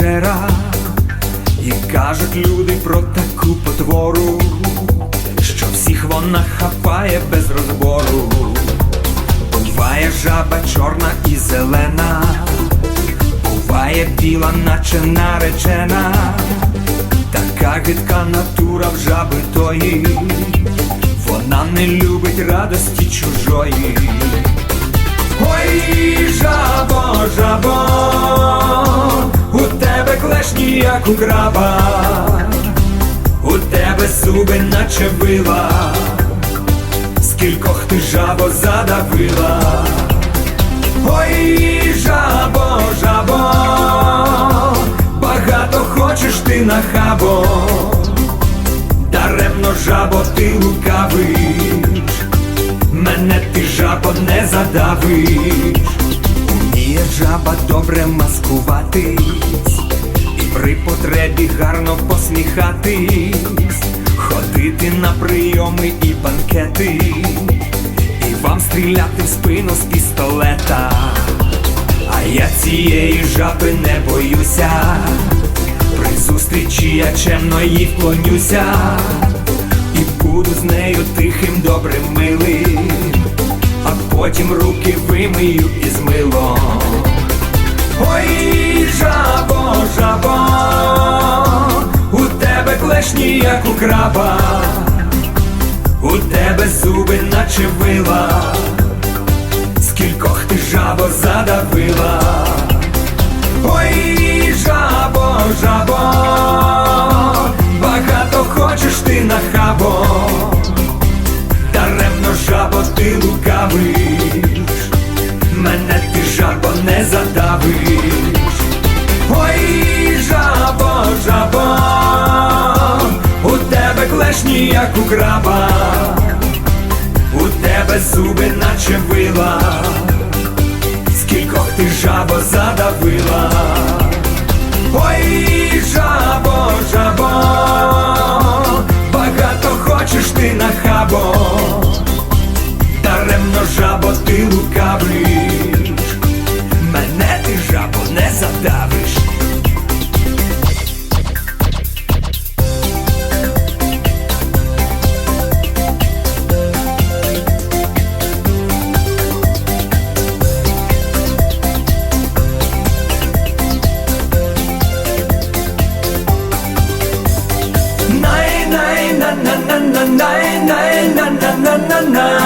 не і кажуть люди про таку потвору, що всіх вона хапає без розбору. Буває жаба чорна і зелена, буває біла, наче наречена, така гидка натура в жаби тої, вона не любить радості чужої. Ой, жабо, як у краба, у тебе зуби, наче вила. Скількох ти жабо задавила. Ой, жабо, жабо, багато хочеш ти на хабо, даремно жабо ти лукавиш, мене ти жабо не задавиш, Вміє жаба добре маскуватись, при потребі гарно посміхатись, ходити на прийоми і банкети, і вам стріляти в спину з пістолета. А я цієї жаби не боюся, при зустрічі я чемно їй вклонюся, і буду з нею тихим, добрим, милим, а потім руки вимию із милом. Ой, жабо, жабо, у тебе клешні, як у краба, у тебе зуби, наче вила, скількох ти жабо задавила. Ой, жабо, жабо, багато хочеш ти на хабо, даремно жабо ти як у краба, у тебе зуби, наче вила, скількох ти жабо задавила. Ой, жабо, жабо, багато хочеш ти на 만나.